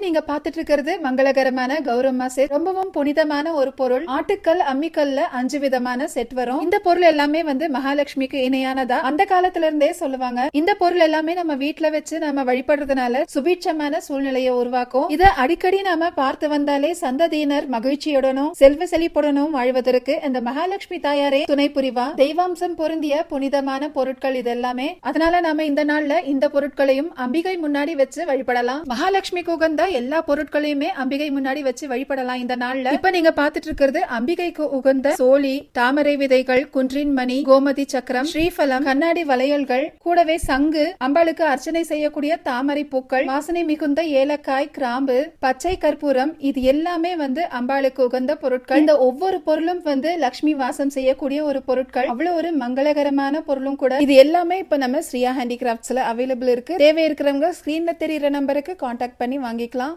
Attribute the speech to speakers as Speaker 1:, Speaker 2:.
Speaker 1: நீங்க பாத்துட்டு இருக்கிறது மங்களகரமான கௌரவமா செட் ரொம்பவும் புனிதமான ஒரு பொருள். ஆட்டுக்கல் அம்மிக்கல்ல அஞ்சு விதமான செட் வரும். இந்த பொருள் எல்லாமே வந்து மகாலட்சுமிக்கு இணையானதா? அந்த காலத்துல இருந்தே சொல்லுவாங்க. இந்த பொருள் எல்லாமே நம்ம வீட்டுல வச்சு நம்ம வழிபடுறதுனால சுபீட்சமான சூழ்நிலையை உருவாக்கும். இத அடிக்கடி நாம பார்த்து வந்தாலே சந்ததியினர் மகிழ்ச்சியுடனும் செல்வ செழிப்புடனும் வாழ்வதற்கு இந்த மகாலட்சுமி தாயாரே துணை புரிவா. தெய்வாம்சம் பொருந்திய புனிதமான பொருட்கள் இது எல்லாமே அதனால நாம இந்த நாள்ல இந்த பொருட்களையும் அம்பிகை முன்னாடி வச்சு வழிபடலாம். மகாலட்சுமி உகந்த எல்லா பொருட்களையுமே அம்பிகை முன்னாடி வச்சு வழிபடலாம் இந்த நாள்ல. இப்ப நீங்க பாத்துட்டு இருக்கிறது அம்பிகைக்கு உகந்த சோழி தாமரை விதைகள் குன்றின் மணி கோமதி சக்கரம் ஸ்ரீஃபலம் கண்ணாடி வளையல்கள் கூடவே சங்கு அம்பாளுக்கு அர்ச்சனை செய்யக்கூடிய தாமரை பூக்கள் வாசனை மிகுந்த ஏலக்காய் கிராம்பு பச்சை கற்பூரம் இது எல்லாமே வந்து அம்பாளுக்கு உகந்த பொருட்கள். இந்த ஒவ்வொரு பொருளும் வந்து லக்ஷ்மி வாசம் செய்யக்கூடிய ஒரு பொருட்கள். அவ்வளவு ஒரு மங்களகரமான பொருளும் கூட. இது எல்லாமே இப்ப நம்ம ஸ்ரீயா ஹேண்டிகிராஃப்ட்ஸ்ல அவைலபிள் இருக்கு. தேவை இருக்கிறவங்க ஸ்கிரீன்ல தெரியுற நம்பருக்கு காண்டாக்ட் பண்ணி வாங்கிக்கலாம்.